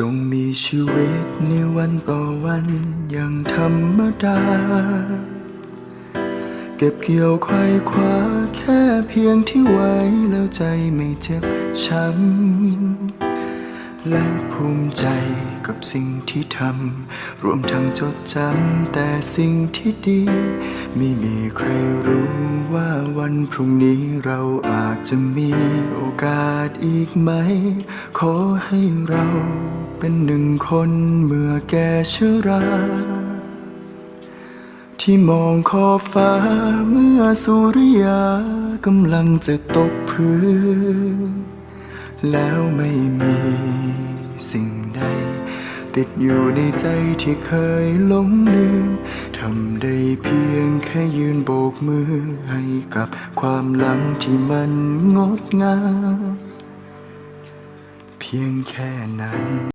จงมีชีวิตในวันต่อวันอย่างธรรมดา เก็บเกี่ยวไขว้คว้าแค่เพียงที่ไว้แล้วใจไม่เจ็บช้ำ และภูมิใจกับสิ่งที่ทำ รวมทั้งจดจำแต่สิ่งที่ดี ไม่มีใครรู้ว่าวันพรุ่งนี้เราอาจจะมีโอกาส อีกไหม ขอให้เราเป็นหนึ่งคนเมื่อแก่ชรา ที่มองขอบฟ้าเมื่อสุริยากำลังจะตกพื้น แล้วไม่มีสิ่งใด ติดอยู่ในใจที่เคยหลงลืมทำได้เพียงแค่ยืนโบกมือให้กับความหลังที่มันงดงาม พียงแค่นั้น